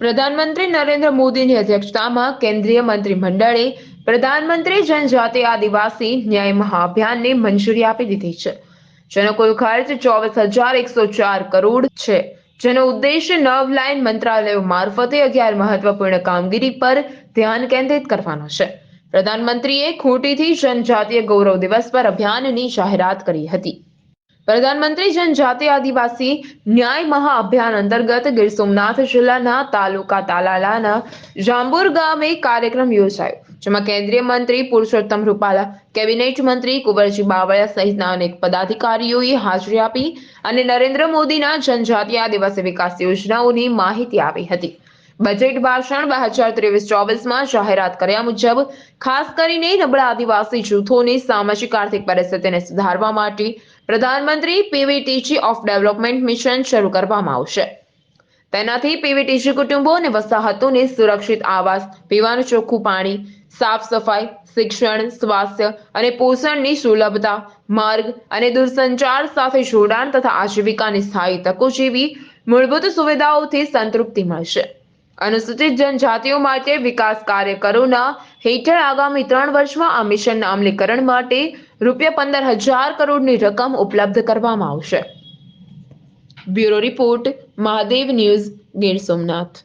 પ્રધાનમંત્રી નરેન્દ્ર મોદીની અધ્યક્ષતામાં કેન્દ્રીય મંત્રીમંડળે પ્રધાનમંત્રી જનજાતિ આદિવાસી ન્યાય મહાઅભિયાનને મંજૂરી આપી દીધી છે. જેનો કુલ ખર્ચ ચોવીસ હજાર એકસો ચાર કરોડ છે. જેનો ઉદ્દેશ્ય નવ લાઇન મંત્રાલયો મારફતે અગિયાર મહત્વપૂર્ણ કામગીરી પર ધ્યાન કેન્દ્રિત કરવાનો છે. પ્રધાનમંત્રીએ ખૂંટીથી જનજાતીય ગૌરવ દિવસ પર અભિયાનની જાહેરાત કરી હતી. પ્રધાનમંત્રી જનજાતિ આદિવાસી ન્યાય મહાઅભિયાન અંતર્ગત ગીર સોમનાથ જિલ્લાના તાલુકા તાલાલાના જાંબુર ગામે કાર્યક્રમ યોજાયો, જેમાં કેન્દ્રીય મંત્રી પુરુષોત્તમ રૂપાલા, કેબિનેટ મંત્રી કુંવરજી બાવળિયા સહિતના અનેક પદાધિકારીઓએ હાજરી આપી અને નરેન્દ્ર મોદીના જનજાતિ આદિવાસી વિકાસ યોજનાઓની માહિતી આપી હતી. બજેટ ભાષણ બે હજાર ત્રેવીસ ચોવીસમાં જાહેરાત કર્યા મુજબ, ખાસ કરીને નબળા આદિવાસી જૂથોની સામાજિક આર્થિક પરિસ્થિતિને સુધારવા માટે પ્રધાનમંત્રી પીવીટીજી ઓફ ડેવલપમેન્ટ મિશન શરૂ કરવામાં આવશે. તેનાથી પીવીટીજી કુટુંબો અને વસાહતોને સુરક્ષિત આવાસ, પીવાનું ચોખ્ખું પાણી, સાફ સફાઈ, શિક્ષણ, સ્વાસ્થ્ય અને પોષણની સુલભતા, માર્ગ અને દૂરસંચાર સાથે જોડાણ તથા આજીવિકાની સ્થાયી તકો જેવી મૂળભૂત સુવિધાઓથી સંતૃપ્તિ મળશે. અનુસૂચિત જનજાતિઓ માટે વિકાસ કાર્યકરોના હેઠળ આગામી ત્રણ વર્ષમાં આ મિશનના અમલીકરણ માટે રૂપિયા પંદર હજાર કરોડની રકમ ઉપલબ્ધ કરવામાં આવશે. Bureau report, Mahadev news Gir Somnath.